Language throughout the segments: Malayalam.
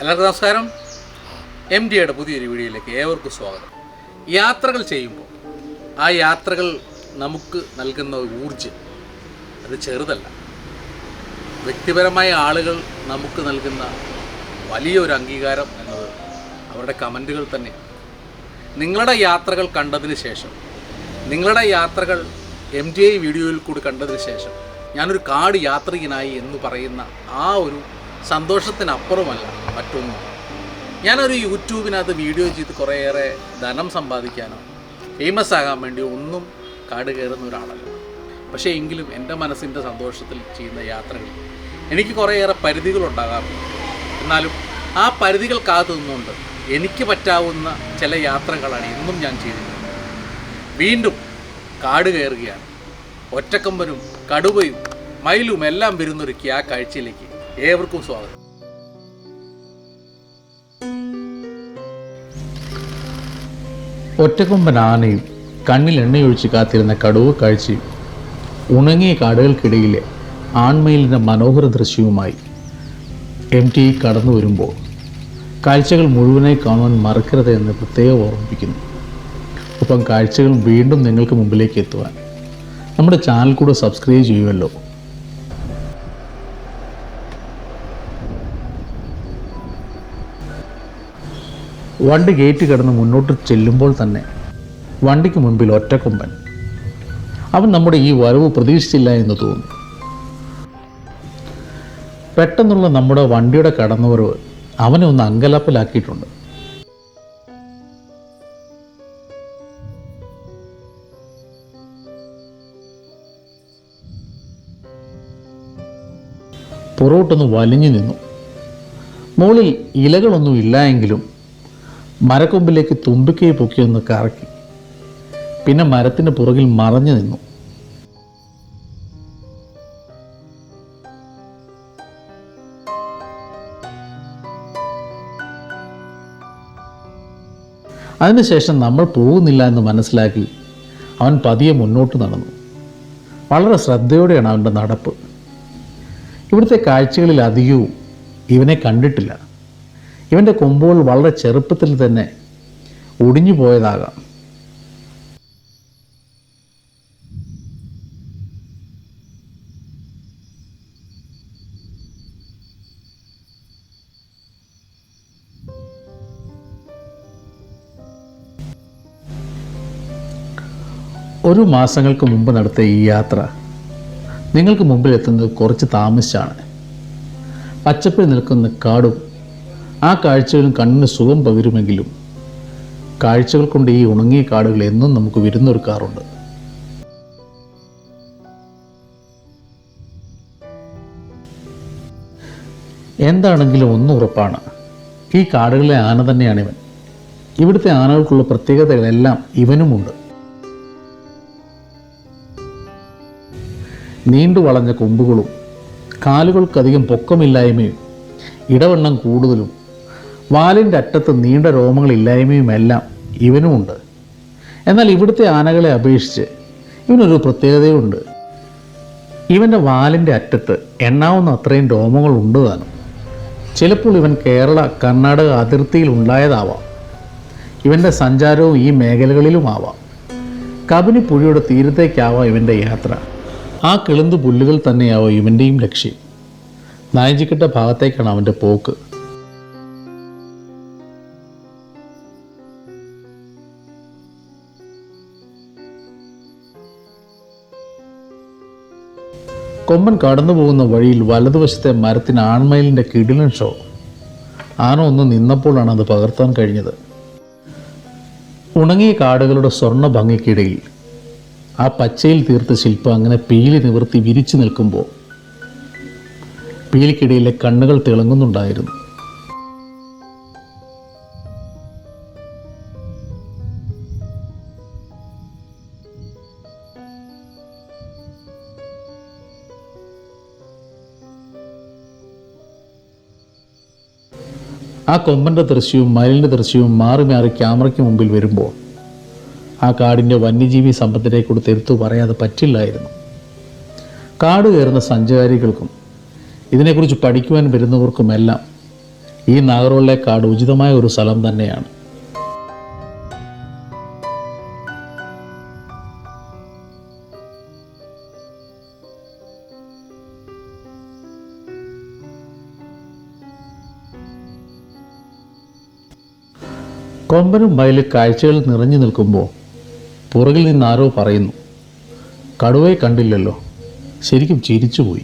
എല്ലാവർക്കും നമസ്കാരം. എം ഡിയുടെ പുതിയൊരു വീഡിയോയിലേക്ക് ഏവർക്കും സ്വാഗതം. യാത്രകൾ ചെയ്യുമ്പോൾ ആ യാത്രകൾ നമുക്ക് നൽകുന്ന ഒരു ഊർജം അത് ചെറുതല്ല. വ്യക്തിപരമായ ആളുകൾ നമുക്ക് നൽകുന്ന വലിയൊരു അംഗീകാരം എന്നത് അവരുടെ കമന്റുകൾ തന്നെയാണ്. നിങ്ങളുടെ യാത്രകൾ കണ്ടതിന് ശേഷം നിങ്ങളുടെ യാത്രകൾ എം ഡി ഐ വീഡിയോയിൽ കൂടി കണ്ടതിന് ശേഷം ഞാനൊരു കാട് യാത്രികനായി എന്ന് പറയുന്ന ആ ഒരു സന്തോഷത്തിനപ്പുറമല്ല മറ്റൊന്നും. ഞാനൊരു യൂട്യൂബിനകത്ത് വീഡിയോ ചെയ്ത് കുറേയേറെ ധനം സമ്പാദിക്കാനോ ഫേമസ് ആകാൻ വേണ്ടി ഒന്നും കാട് കയറുന്ന ഒരാളല്ല. പക്ഷേ എങ്കിലും എന്റെ മനസ്സിന്റെ സന്തോഷത്തിൽ ചെയ്യുന്ന യാത്രകൾ എനിക്ക് കുറേയേറെ പരിധികളുണ്ടാകാറുണ്ട്. എന്നാലും ആ പരിധികൾ പരിധികൾക്കകത്ത് നിന്നുകൊണ്ട് എനിക്ക് പറ്റാവുന്ന ചില യാത്രകളാണ് ഇന്നും ഞാൻ ചെയ്തിട്ടുള്ളത് വീണ്ടും കാട് കയറുകയാണ്. ഒറ്റക്കമ്പനും കടുവയും മയിലും എല്ലാം വരുന്നൊരുക്കി ആ കാഴ്ചയിലേക്ക് ഏവർക്കും സ്വാഗതം. ഒറ്റക്കൊമ്പൻ ആനയും കണ്ണിൽ എണ്ണയൊഴിച്ച് കാത്തിരുന്ന കടുവ കാഴ്ചയും ഉണങ്ങിയ കാടുകൾക്കിടയിലെ ആൺമയിലിന്റെ മനോഹര ദൃശ്യവുമായി. എം ടി കടന്നു വരുമ്പോൾ കാഴ്ചകൾ മുഴുവനായി കാണുവാൻ മറക്കരുത് എന്ന് പ്രത്യേകം ഓർമ്മിപ്പിക്കുന്നു. ഒപ്പം കാഴ്ചകൾ വീണ്ടും നിങ്ങൾക്ക് മുമ്പിലേക്ക് എത്തുവാൻ നമ്മുടെ ചാനൽ കൂടെ സബ്സ്ക്രൈബ് ചെയ്യുമല്ലോ. വണ്ടി ഗേറ്റ് കടന്ന് മുന്നോട്ട് ചെല്ലുമ്പോൾ തന്നെ വണ്ടിക്ക് മുൻപിൽ ഒറ്റക്കൊമ്പൻ അവൻ നമ്മുടെ ഈ വരവ് പ്രതീക്ഷിച്ചില്ല എന്ന് തോന്നുന്നു പെട്ടെന്നുള്ള നമ്മുടെ വണ്ടിയുടെ കടന്നുവരവ് അവനെ ഒന്ന് അങ്കലാപ്പിലാക്കിയിട്ടുണ്ട്. പുറോട്ടൊന്ന് വലിഞ്ഞു നിന്നു. മുകളിൽ ഇലകളൊന്നും ഇല്ലായെങ്കിലും മരക്കൊമ്പിലേക്ക് തുമ്പിക്കൈ പൊക്കി ഒന്ന് കറക്കി. പിന്നെ മരത്തിന് പുറകിൽ മറഞ്ഞു നിന്നു. അതിനുശേഷം നമ്മൾ പോകുന്നില്ല എന്ന് മനസ്സിലാക്കി അവൻ പതിയെ മുന്നോട്ട് നടന്നു. വളരെ ശ്രദ്ധയോടെയാണ് അവന്റെ നടപ്പ്. ഇവിടുത്തെ കാഴ്ചകളിൽ അധികവും ഇവനെ കണ്ടിട്ടില്ല. ഇവന്റെ കൊമ്പുകൾ വളരെ ചെറുപ്പത്തിൽ തന്നെ ഒടിഞ്ഞു പോയതാകാം. ഒരു മാസങ്ങൾക്ക് മുമ്പ് നടത്തിയ ഈ യാത്ര നിങ്ങൾക്ക് മുമ്പിൽ എത്തുന്നത് കുറച്ച് താമസിച്ചാണ്. പച്ചപ്പിൽ നിൽക്കുന്ന കാടും ആ കാഴ്ചകളും കണ്ണിന് സുഖം പകരുമെങ്കിലും കാഴ്ചകൾ കൊണ്ട് ഈ ഉണങ്ങിയ കാടുകൾ എന്നും നമുക്ക് വിരുന്നൊരുക്കാറുണ്ട്. എന്താണെങ്കിലും ഒന്നും ഉറപ്പാണ്. ഈ കാടുകളിലെ ആന തന്നെയാണ് ഇവൻ ഇവിടുത്തെ ആനകൾക്കുള്ള പ്രത്യേകതകളെല്ലാം ഇവനുമുണ്ട്. നീണ്ടു വളഞ്ഞ കൊമ്പുകളും കാലുകൾക്കധികം പൊക്കമില്ലായ്മയും ഇടവണ്ണം കൂടുതലും വാലിന്റെ അറ്റത്ത് നീണ്ട രോമങ്ങളില്ലായ്മയുമെല്ലാം ഇവനുമുണ്ട്. എന്നാൽ ഇവിടുത്തെ ആനകളെ അപേക്ഷിച്ച് ഇവനൊരു പ്രത്യേകതയുണ്ട്. ഇവന്റെ വാലിന്റെ അറ്റത്ത് എണ്ണാവുന്ന അത്രയും രോമങ്ങൾ ഉണ്ട് താനും. ചിലപ്പോൾ ഇവൻ കേരള കർണാടക അതിർത്തിയിൽ ഉണ്ടായതാവാം. ഇവന്റെ സഞ്ചാരവും ഈ മേഖലകളിലുമാവാം. കബനി പുഴയുടെ തീരത്തേക്കാവാം ഇവന്റെ യാത്ര. ആ കിളുന്ത് പുല്ലുകൾ തന്നെയാവും ഇവന്റെയും ലക്ഷ്യം. നായഞ്ചിക്കട്ട ഭാഗത്തേക്കാണ് അവന്റെ പോക്ക്. കൊമ്പൻ കടന്നു പോകുന്ന വഴിയിൽ വലതുവശത്തെ മരത്തിന് ആൺമയിലിന്റെ കിടിലൻ ഷോ. ആന ഒന്ന് നിന്നപ്പോഴാണ് അത് പകർത്താൻ കഴിഞ്ഞത്. ഉണങ്ങിയ കാടുകളുടെ സ്വർണ ഭംഗിക്കിടയിൽ ആ പച്ചയിൽ തീർത്ത ശില്പം അങ്ങനെ പീലി നിവർത്തി വിരിച്ചു നിൽക്കുമ്പോൾ പീലിക്കിടയിലെ കണ്ണുകൾ തിളങ്ങുന്നുണ്ടായിരുന്നു. ആ കൊമ്പന്റെ ദൃശ്യവും മയിലിന്റെ ദൃശ്യവും മാറി മാറി ക്യാമറയ്ക്ക് മുമ്പിൽ വരുമ്പോൾ ആ കാടിന്റെ വന്യജീവി സമ്പത്തിനെ കൊടുത്ത് എടുത്തു പറയാതെ പറ്റില്ലായിരുന്നു. കാട് കയറുന്ന സഞ്ചാരികൾക്കും ഇതിനെക്കുറിച്ച് പഠിക്കുവാൻ വരുന്നവർക്കുമെല്ലാം ഈ നാഗർവെള്ളെ കാട് ഉചിതമായ ഒരു സ്ഥലം തന്നെയാണ്. കൊമ്പനും വയലിൽ കാഴ്ചകൾ നിറഞ്ഞു നിൽക്കുമ്പോൾ പുറകിൽ നിന്ന് ആരോ പറയുന്നു കടുവയെ കണ്ടില്ലല്ലോ. ശരിക്കും ചിരിച്ചുപോയി.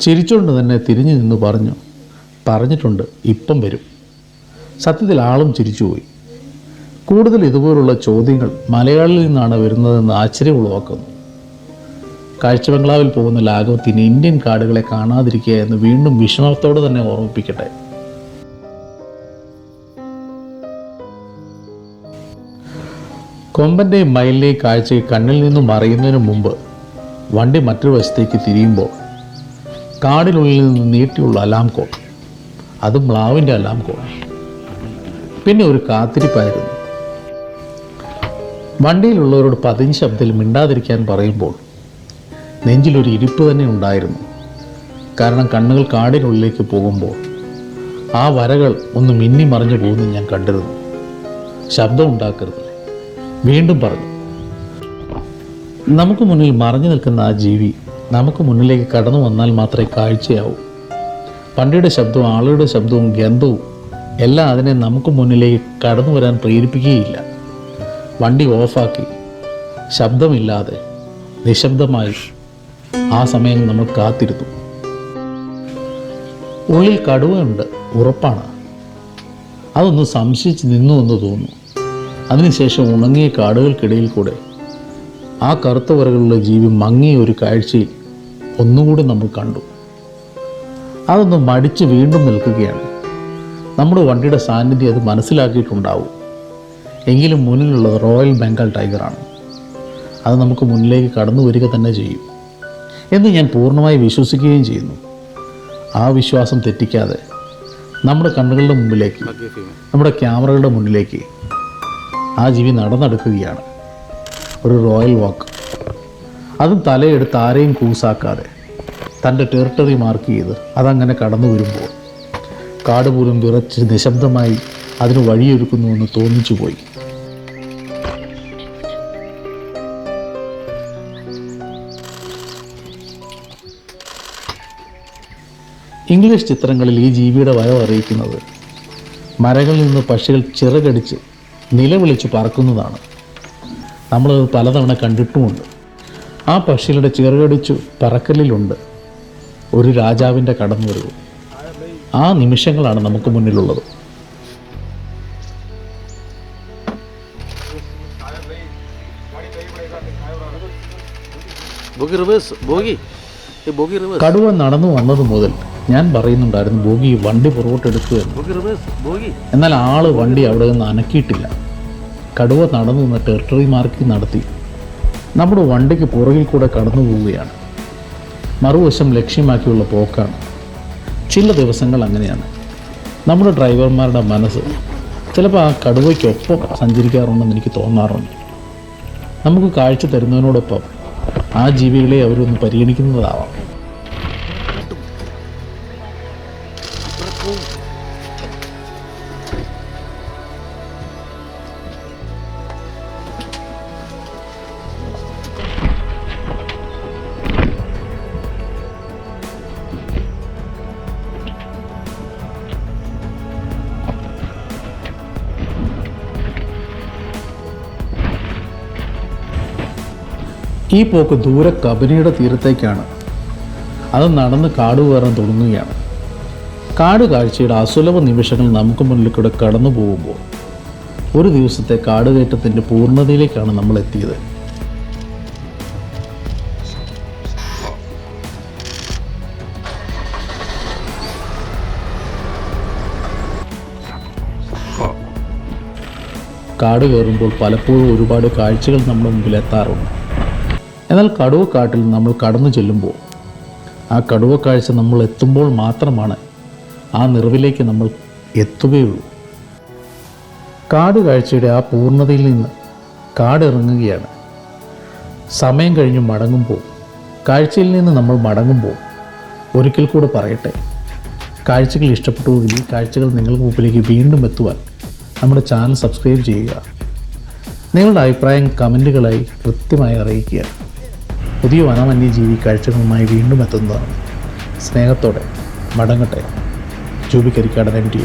ചിരിച്ചുകൊണ്ട് തന്നെ തിരിഞ്ഞു നിന്ന് പറഞ്ഞു പറഞ്ഞിട്ടുണ്ട് ഇപ്പം വരും. സത്യത്തിൽ ആളും ചിരിച്ചുപോയി. കൂടുതൽ ഇതുപോലുള്ള ചോദ്യങ്ങൾ മലയാളിൽ നിന്നാണ് വരുന്നതെന്ന് ആശ്ചര്യം ഉളവാക്കുന്നു കാഴ്ച ബംഗ്ലാവിൽ പോകുന്ന ലാഘവത്തിന് ഇന്ത്യൻ കാടുകളെ കാണാതിരിക്കുക എന്ന് വീണ്ടും വിഷമത്തോടെ തന്നെ ഓർമ്മിപ്പിക്കട്ടെ. കൊമ്പന്റെയും മയിലിലെ കാഴ്ച കണ്ണിൽ നിന്നും മറയുന്നതിന് മുമ്പ് വണ്ടി മറ്റൊരു വശത്തേക്ക് തിരിയുമ്പോൾ കാടിനുള്ളിൽ നിന്ന് നീട്ടിയുള്ള അലാം കോൾ അത് മ്ലാവിന്റെ അലാം കോൾ പിന്നെ ഒരു കാത്തിരിപ്പായിരുന്നു. വണ്ടിയിലുള്ളവരോട് പതിഞ്ഞ ശബ്ദത്തിൽ മിണ്ടാതിരിക്കാൻ പറയുമ്പോൾ നെഞ്ചിലൊരു ഇരിപ്പ് തന്നെ ഉണ്ടായിരുന്നു. കാരണം കണ്ണുകൾ കാടിനുള്ളിലേക്ക് പോകുമ്പോൾ ആ വരകൾ ഒന്ന് മിന്നി മറിഞ്ഞു പോകുന്നത് ഞാൻ കണ്ടിരുന്നു. ശബ്ദം ഉണ്ടാക്കരുത്. വീണ്ടും പറഞ്ഞു. നമുക്ക് മുന്നിൽ മറഞ്ഞു നിൽക്കുന്ന ആ ജീവി നമുക്ക് മുന്നിലേക്ക് കടന്നു വന്നാൽ മാത്രമേ കാഴ്ചയാവൂ. വണ്ടിയുടെ ശബ്ദവും ആളുകളുടെ ശബ്ദവും ഗന്ധവും എല്ലാം അതിനെ നമുക്ക് മുന്നിലേക്ക് കടന്നു വരാൻ പ്രേരിപ്പിക്കുകയില്ല. വണ്ടി ഓഫാക്കി ശബ്ദമില്ലാതെ നിശബ്ദമായി ആ സമയം നമ്മൾ കാത്തിരുന്നു. ഉള്ളിൽ കടുവയുണ്ട് ഉറപ്പാണ്. അതൊന്ന് സംശയിച്ച് നിന്നു എന്ന് തോന്നുന്നു. അതിനുശേഷം ഉണങ്ങിയ കാടുകൾക്കിടയിൽ കൂടെ ആ കറുത്ത വരകളുള്ള ജീവി മങ്ങിയ ഒരു കാഴ്ചയിൽ ഒന്നുകൂടി നമ്മൾ കണ്ടു. അതൊന്ന് മടിച്ച് വീണ്ടും നിൽക്കുകയാണ്. നമ്മുടെ വണ്ടിയുടെ സാന്നിധ്യം അത് മനസ്സിലാക്കിയിട്ടുണ്ടാവും. എങ്കിലും മുന്നിലുള്ളത് റോയൽ ബംഗാൾ ടൈഗറാണ് അത് നമുക്ക് മുന്നിലേക്ക് കടന്നു വരിക തന്നെ ചെയ്യും എന്ന് ഞാൻ പൂർണമായി വിശ്വസിക്കുകയും ചെയ്യുന്നു. ആ വിശ്വാസം തെറ്റിക്കാതെ നമ്മുടെ കണ്ണുകളുടെ മുമ്പിലേക്ക് നമ്മുടെ ക്യാമറകളുടെ മുന്നിലേക്ക് ആ ജീവി നടന്നെടുക്കുകയാണ്. ഒരു റോയൽ വാക്ക്. അതും തലയെടുത്ത് ആരെയും കൂസാക്കാതെ തന്റെ ടെറിട്ടറി മാർക്ക് ചെയ്ത് അതങ്ങനെ കടന്നു വരുമ്പോൾ കാട് പോലും വിറച്ച് നിശബ്ദമായി അതിന് വഴിയൊരുക്കുന്നുവെന്ന് തോന്നിച്ചു പോയി. ഇംഗ്ലീഷ് ചിത്രങ്ങളിൽ ഈ ജീവിയുടെ വയവ് അറിയിക്കുന്നത് മരങ്ങളിൽ നിന്ന് പക്ഷികൾ ചിറകടിച്ച് നിലവിളിച്ച് പറക്കുന്നതാണ്. നമ്മളത് പലതവണ കണ്ടിട്ടുമുണ്ട്. ആ പക്ഷികളുടെ ചിറകടിച്ചു പറക്കലിലുണ്ട് ഒരു രാജാവിന്റെ കടന്നുവരവ്. ആ നിമിഷങ്ങളാണ് നമുക്ക് മുന്നിലുള്ളത്. കടുവ നടന്നു വന്നത് മുതൽ ഞാൻ പറയുന്നുണ്ടായിരുന്നു ബോഗി വണ്ടി പുറകോട്ടെടുക്കുക എന്ന്. എന്നാൽ ആൾ വണ്ടി അവിടെ നിന്ന് അനക്കിയിട്ടില്ല. കടുവ നടന്നു നിന്ന് ടെറിട്ടറി മാർക്കിംഗ് നടത്തി. നമ്മുടെ വണ്ടിക്ക് പുറകിൽ കൂടെ കടന്നു പോവുകയാണ്. മറുവശം ലക്ഷ്യമാക്കിയുള്ള പോക്കാണ്. ചില ദിവസങ്ങൾ അങ്ങനെയാണ്. നമ്മുടെ ഡ്രൈവർമാരുടെ മനസ്സ് ചിലപ്പോൾ ആ കടുവയ്ക്കൊപ്പം സഞ്ചരിക്കാറുണ്ടെന്ന് എനിക്ക് തോന്നാറുണ്ട്. നമുക്ക് കാഴ്ച തരുന്നതിനോടൊപ്പം ആ ജീവികളെ അവരൊന്ന് പരിഗണിക്കുന്നതാവാം. ഈ പോക്ക് ദൂരെ കബനിയുടെ തീരത്തേക്കാണ്. അത് നടന്ന് കാട് കയറാൻ തുടങ്ങുകയാണ്. കാട് കാഴ്ചയുടെ അസുലഭ നിമിഷങ്ങൾ നമുക്ക് മുന്നിൽ കൂടെ കടന്നു പോകുമ്പോൾ ഒരു ദിവസത്തെ കാടുകയറ്റത്തിന്റെ പൂർണതയിലേക്കാണ് നമ്മൾ എത്തിയത്. കാട് കയറുമ്പോൾ പലപ്പോഴും ഒരുപാട് കാഴ്ചകൾ നമ്മുടെ മുമ്പിൽ എത്താറുണ്ട്. എന്നാൽ കടുവക്കാട്ടിൽ നമ്മൾ കടന്നു ചെല്ലുമ്പോൾ ആ കടുവ കാഴ്ച നമ്മൾ എത്തുമ്പോൾ മാത്രമാണ് ആ നിറവിലേക്ക് നമ്മൾ എത്തുകയുള്ളൂ. കാട് കാഴ്ചയുടെ ആ പൂർണതയിൽ നിന്ന് കാടിറങ്ങുകയാണ്. സമയം കഴിഞ്ഞ് മടങ്ങുമ്പോൾ കാഴ്ചയിൽ നിന്ന് നമ്മൾ മടങ്ങുമ്പോൾ ഒരിക്കൽ കൂടെ പറയട്ടെ കാഴ്ചകൾ ഇഷ്ടപ്പെട്ടുവെങ്കിൽ ഈ കാഴ്ചകൾ നിങ്ങൾക്ക് മുമ്പിലേക്ക് വീണ്ടും എത്തുവാൻ നമ്മുടെ ചാനൽ സബ്സ്ക്രൈബ് ചെയ്യുക. നിങ്ങളുടെ അഭിപ്രായം കമന്റുകളായി കൃത്യമായി അറിയിക്കുക. പുതിയ വനവന്യജീവി കാഴ്ചകളുമായി വീണ്ടും എത്തുന്നതാണ്. സ്നേഹത്തോടെ മടങ്ങട്ടെ. ജൂബിക്കരിക്കാടൻ എം ടി